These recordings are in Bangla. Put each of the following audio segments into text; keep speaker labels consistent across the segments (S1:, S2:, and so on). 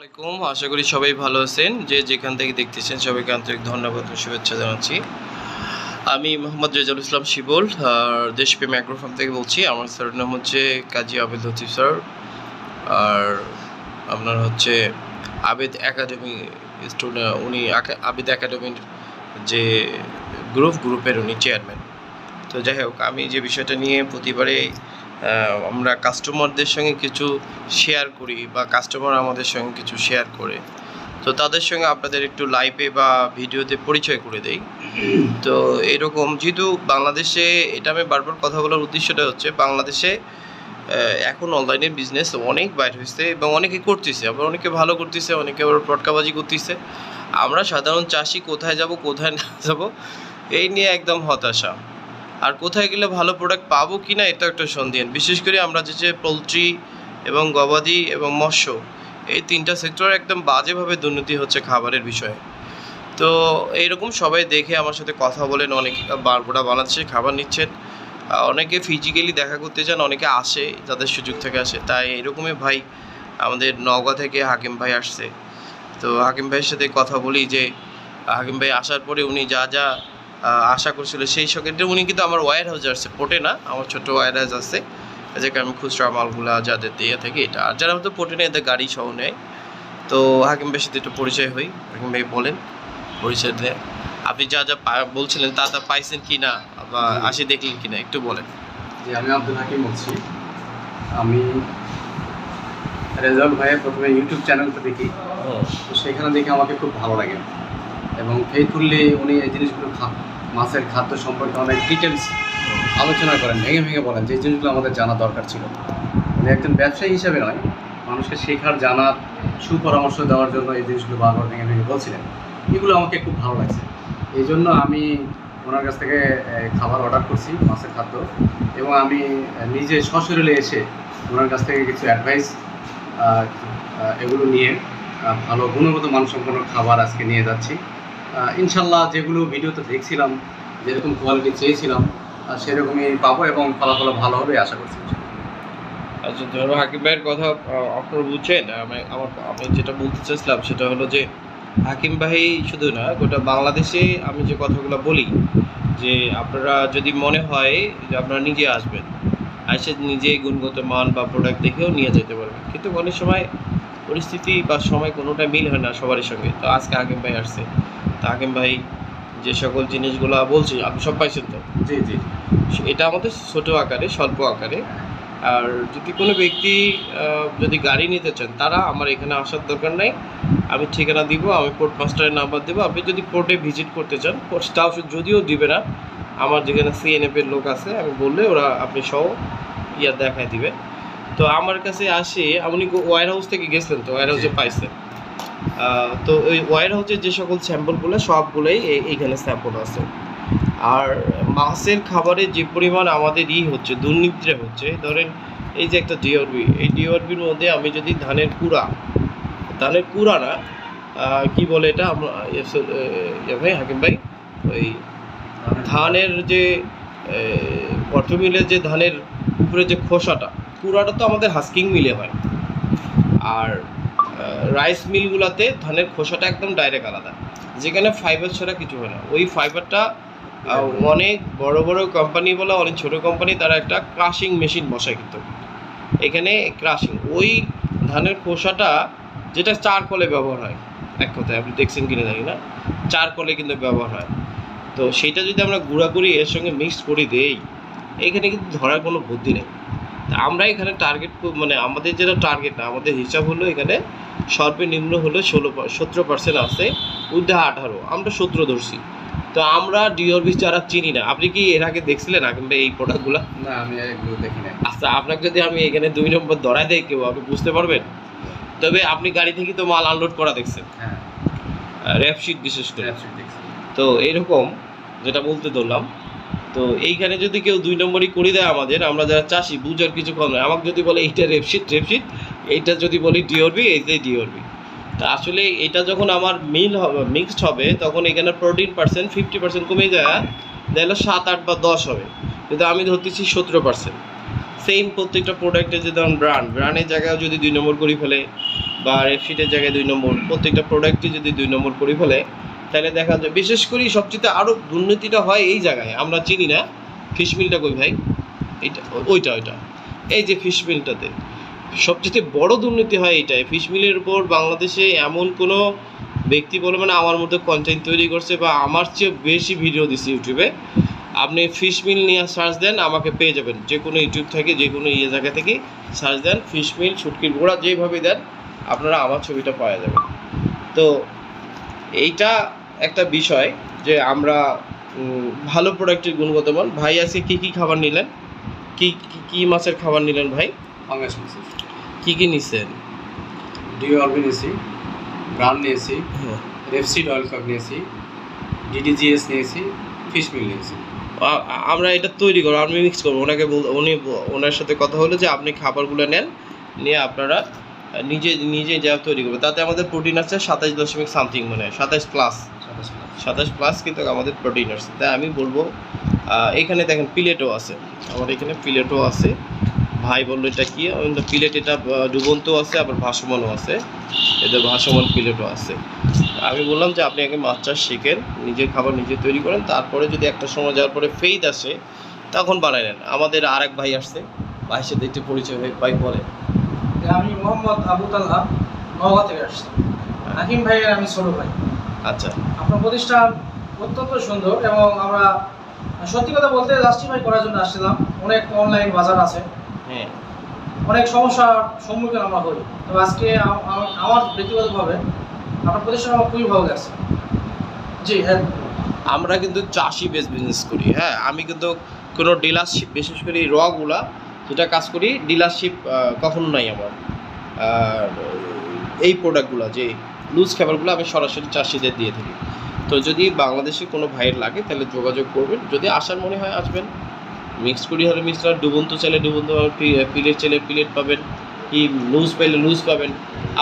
S1: আলাইকুম, আশা করি সবাই ভালো আছেন। যে যেখান থেকে দেখতেছেন সবাইকে আন্তরিক ধন্যবাদ ও শুভেচ্ছা জানাচ্ছি। আমি মোহাম্মদ রেজাউল ইসলাম শিবল, আর দেশপ্রেম অ্যাগ্রোফার্ম থেকে বলছি। আমার স্যারের নাম হচ্ছে কাজী আবেদ লতিফ স্যার। আর আপনার হচ্ছে আবেদ একাডেমি স্টুডেন্ট, উনি আবেদ একাডেমির যে গ্রুপ, গ্রুপের উনি চেয়ারম্যান তো যাই হোক, আমি যে বিষয়টা নিয়ে প্রতিবারে আমরা কাস্টমারদের সঙ্গে কিছু শেয়ার করি বা কাস্টমার আমাদের সঙ্গে কিছু শেয়ার করে। তো তাদের সঙ্গে আপনাদের একটু লাইভে বা ভিডিওতে পরিচয় করে দেই। তো এরকম, যেহেতু বাংলাদেশে, এটা আমি বারবার কথা বলার উদ্দেশ্যটা হচ্ছে, বাংলাদেশে এখন অনলাইনে বিজনেস অনেক বাইর হয়েছে এবং অনেকে করতেছে। আবার অনেকে ভালো করতেছে, অনেকে আবার পটকাবাজি করতেছে। আমরা সাধারণ চাষি, কোথায় যাব, কোথায় না যাব, এই নিয়ে একদম হতাশা। আর কোথায় গেলে ভালো প্রোডাক্ট পাবো কি না এটা একটা সন্দেহ বিশেষ করে আমরা যে যে পোলট্রি এবং গবাদি এবং মৎস্য, এই তিনটা সেক্টর একদম বাজেভাবে দুর্নীতি হচ্ছে খাবারের বিষয়ে। তো এইরকম সবাই দেখে আমার সাথে কথা বলেন, অনেকে বারবোড়া বানাচ্ছে, খাবার নিচ্ছেন। অনেকে ফিজিক্যালি দেখা করতে চান অনেকে আসে, যাদের সুযোগ থেকে আসে। তাই এরকমই ভাই আমাদের নওগাঁ থেকে হাকিম ভাই আসছে। তো হাকিম ভাইয়ের সাথে কথা বলি যে, হাকিম ভাই আসার পরে উনি যা যা আশা করছিল সেই সঙ্গে। উনি কিন্তু আমার ওয়ার হাউস আসছে পোটে না আমার ছোট ওয়ার হাউস আছে যেটা আমি খুচরা মালগুলা যাদের দিয়ে থাকি এটা। আর যারা হয়তো পোটে না এদের গাড়ি সহ নেয়। তো হাকিম ভাইয়ের সাথে একটু পরিচয় হই। হাকিম ভাই বলেন পরিচয় দেয় আপনি যা যা বলছিলেন তা তা পাইছেন কি না? বা আসি দেখলেন কি না? একটু বলেন।
S2: জি আমি আব্দুল হাকিম বলছি। আমি রেজাল্ট ভাইয়ের প্রথমে ইউটিউব চ্যানেলটা দেখি। তো সেখানে দেখে আমাকে খুব ভালো লাগে। এবং ফেইথফুল্লি উনি এই জিনিসগুলো মাছের খাদ্য সম্পর্কে অনেক ডিটেলস আলোচনা করেন, ভেঙে ভেঙে বলেন, যে জিনিসগুলো আমাদের জানা দরকার ছিল। উনি একজন ব্যবসায়ী হিসেবে নয়, মানুষকে শেখার, জানার, সুপরামর্শ দেওয়ার জন্য এই জিনিসগুলো বারবার ভেঙে ভেঙে বলছিলেন। এগুলো আমাকে খুব ভালো লাগছে। এই জন্য আমি ওনার কাছ থেকে খাবার অর্ডার করছি, মাছের খাদ্য, এবং আমি নিজে সশরীরে এসে ওনার কাছ থেকে কিছু অ্যাডভাইস এগুলো নিয়ে ভালো, গুণগত মানসম্পন্ন খাবার আজকে নিয়ে যাচ্ছি। ইনশাল্লাহ যেগুলো ভিডিওতে দেখছিলাম, যেরকম কোয়ালিটি চেয়েছিলাম সেরকমই পাবো এবং ফলাফল ভালো হবে আশা করছি।
S1: আচ্ছা ধরো হাকিম ভাইয়ের কথা আপনারা বুঝছেন, আমি আমার, আমি যেটা বলতে চাইছিলাম সেটা হলো যে, হাকিম ভাই শুধু না, গোটা বাংলাদেশে আমি যে কথাগুলো বলি, যে আপনারা যদি মনে হয় যে আপনারা নিজে আসবেন এসে নিজে গুণগত মান বা প্রোডাক্ট দেখেও নিয়ে যেতে পারবেন। কিন্তু অনেক সময় পরিস্থিতি বা সময় কোনোটা মিল হয় না সবারই সঙ্গে। তো আজকে হাকিম ভাই আসছে। তো হাকিম ভাই যে সকল জিনিসগুলো বলছি আপনি সব পাইছেন তো?
S2: জি জি
S1: এটা আমাদের ছোট আকারে স্বল্প আকারে। আর যদি কোনো ব্যক্তি যদি গাড়ি নিতে চান তারা আমার এখানে আসার দরকার নাই। আমি ঠিকানা দিব আমি পোর্ট মাস্টারের নাম্বার দেবো। আপনি যদি পোর্টে ভিজিট করতে চান পোর্ট স্টাফ যদিও দিবে না আমার যেখানে সিএনএফ এর লোক আছে আমি বললে ওরা আপনি সহ ইয়া দেখায় দিবে। তো আমার কাছে আসে আপনি ওয়ার হাউস থেকে গেছিলেন তো? ওয়ার হাউসে পাইছেন। তো ওই ওয়ার হাউসের যে সকল স্যাম্পলগুলো সবগুলোই এইখানে স্যাম্পল আছে। আর মাছের খাবারে যে পরিমাণ আমাদের ই হচ্ছে দুর্নীতিটা হচ্ছে ধরেন এই যে একটা ডিওরবি এই ডিওরবির মধ্যে আমি যদি ধানের কুড়া ধানের কুড়া না কি বলে এটা আমরা ভাই হাকিম ভাই ওই ধানের যে অটো মিলে যে ধানের উপরে যে খোসাটা কুড়াটা তো আমাদের হাস্কিং মিলে হয়। আর রাইস মিলগুলোতে ধানের খোসাটা একদম ডাইরেক্ট আলাদা। যেখানে ফাইবার ছাড়া কিছু হয় না। ওই ফাইবারটা অনেক বড় বড় কোম্পানি বলা, অনেক ছোট কোম্পানি তারা একটা ক্রাশিং মেশিন বসায় কিন্তু। এখানে ক্রাশিং ওই ধানের খোসাটা যেটা চার কলে ব্যবহার হয়, এক কথায় আপনি দেখছেন কিনা জানি না চার কলে কিন্তু ব্যবহার হয়। তো সেইটা যদি আমরা গুঁড়া করি, এর সঙ্গে মিক্স করে দেই, এখানে কিন্তু ধরার কোনো বুদ্ধি নেই। আমরা এখানে টার্গেট মানে আমাদের যেটা টার্গেট না, আমাদের হিসাব হলো এখানে সর্বনিম্ন হলো ষোলো সতেরো পার্সেন্ট আছে উদ্ধা আঠারো। আমরা সতেরো ধরছি। তো আমরা ডিওরবি যারা চিনি না আপনি কি এর আগে দেখছিলেন আগে এই প্রোডাক্টগুলো
S2: না আমি এগুলো দেখি নাই।
S1: আচ্ছা আপনাকে যদি আমি এখানে দুই নম্বর ধরায় দেয় কেউ আপনি বুঝতে পারবেন? তবে আপনি গাড়ি থেকে তো মাল আনলোড করা দেখছেন।
S2: হ্যাঁ।
S1: র্যাপশিট বিশেষ করে। তো এইরকম যেটা বলতে ধরলাম তো এইখানে যদি কেউ দুই নম্বরই করে দেয় আমাদের আমরা যারা চাষি বুঝার কিছু কম নয় আমাকে যদি বলে এইটা রেপশিট রেপশিট এইটা যদি বলি ডিওরবি এইটাই ডিওরবি তা আসলে এটা যখন আমার মিল হবে মিক্সড হবে, তখন এখানে প্রোটিন পার্সেন্ট ফিফটি পার্সেন্ট কমে যায় তাহলে সাত, আট বা দশ হবে। কিন্তু আমি ধরতেছি সতেরো পার্সেন্ট সেম প্রত্যেকটা প্রোডাক্টের যে ধরুন ব্র্যান্ড ব্র্যান্ডের জায়গায় যদি দুই নম্বর করে ফেলে বা রেপশিটের জায়গায় দুই নম্বর, প্রত্যেকটা প্রোডাক্টে যদি দুই নম্বর করে ফেলে, তাহলে দেখা যায়, বিশেষ করে সবচেয়ে আরও দুর্নীতিটা হয় এই জায়গায়, আমরা চিনি না ফিশ মিলটা কই ভাই? এইটা, ওইটা ওইটা। এই যে ফিশ মিলটাতে সবচেয়ে বড় দুর্নীতি হয় এটাই। ফিশ মিলের উপর বাংলাদেশে এমন কোনো ব্যক্তি বলে মানে আমার মতো কন্টেন্ট তৈরি করছে বা আমার চেয়ে বেশি ভিডিও দিচ্ছে ইউটিউবে আপনি ফিশ মিল নিয়ে সার্চ দেন, আমাকে পেয়ে যাবেন। যে কোনো ইউটিউব থেকে, যে কোনো ইয়ে জায়গা থেকে সার্চ দেন ফিশ মিল ছুটকির গোড়া যেভাবে দেন, আপনারা আমার ছবিটা পাওয়া যাবে। তো এইটা একটা বিষয় যে আমরা ভালো প্রোডাক্টের গুণগত মান। ভাই আজকে কী কী খাবার নিলেন? কী, কি মাছের খাবার নিলেন ভাই?
S2: ফাঙ্গাস মাছের
S1: কি কি নিছেন?
S2: ডিও অরবি নিয়েছি নিয়েছি
S1: হ্যাঁ।
S2: রেপসিড অয়েল কাপ নিয়েছি ডিডিজিএস নিয়েছি ফিশ মিল নিয়েছি।
S1: আমরা এটা তৈরি করব আমি মিক্স করব। ওনাকে বল উনি ওনার সাথে কথা হলো যে আপনি খাবারগুলো নেন নিয়ে আপনারা নিজে নিজে যা তৈরি করবে তাতে আমাদের প্রোটিন আছে সাতাশ দশমিক সামথিং মানে সাতাশ প্লাস
S2: সাতাশ
S1: প্লাস কিন্তু আমাদের প্রোটিন আছে। তাই আমি বলব এখানে দেখেন প্লেটও আছে। আমার এখানে প্লেটও আছে। ভাই বলল এটা কি? প্লেট এটা আহ, ডুবন্ত আছে আবার ভাসমানও আছে। এদের ভাসমান প্লেটও আছে। আমি বললাম যে আপনি আগে মাছ চাষ শিখেন নিজের খাবার নিজে তৈরি করেন তারপরে যদি একটা সময় যাওয়ার পরে ফেইদ আসে তখন বানাই নেন। আমাদের আর এক ভাই আসছে ভাইয়ের সাথে একটু পরিচয় হয়ে ভাই বলে।
S3: আমি মোহাম্মদ আবু তালহা নওগাঁ থেকে আসছি। হাকিম ভাইয়ের আমি ছোট ভাই।
S1: আচ্ছা।
S3: আপনার প্রতিষ্ঠান অত্যন্ত সুন্দর এবং আমরা সত্যি কথা বলতে জাস্টিফাই করার জন্য আসছিলাম। অনেক অনলাইন বাজার আছে।
S1: হ্যাঁ।
S3: অনেক সমস্যার সম্মুখীন আমরা হই। তো আজকে আম- আম- আমার ব্যক্তিগতভাবে আপনার প্রতিষ্ঠান আমার খুবই ভালো লাগছে। জি হ্যাঁ।
S1: আমরা কিন্তু চাষি বেস বিজনেস করি হ্যাঁ। আমি কিন্তু কোনো ডিলারশিপ বিশেষ করে রগুলা যেটা কাজ করি ডিলারশিপ কখনো নাই আমার। এই প্রোডাক্টগুলো যে লুজ খাবারগুলো আমি সরাসরি চাষিদের দিয়ে থাকি। তো যদি বাংলাদেশে কোনো ভাইয়ের লাগে, তাহলে যোগাযোগ করবেন। যদি আসার মনে হয় আসবেন মিক্স করি হলে মিক্স করার ডুবন্ত চাইলে ডুবন্ত পিলেট চাইলে পিলেট পাবেন, কি লুজ পাইলে লুজ পাবেন।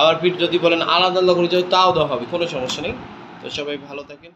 S1: আবার পিঠ যদি বলেন আলাদা আলাদা করে যাও তাও দেওয়া হবে, কোনো সমস্যা নেই। তো সবাই ভালো থাকেন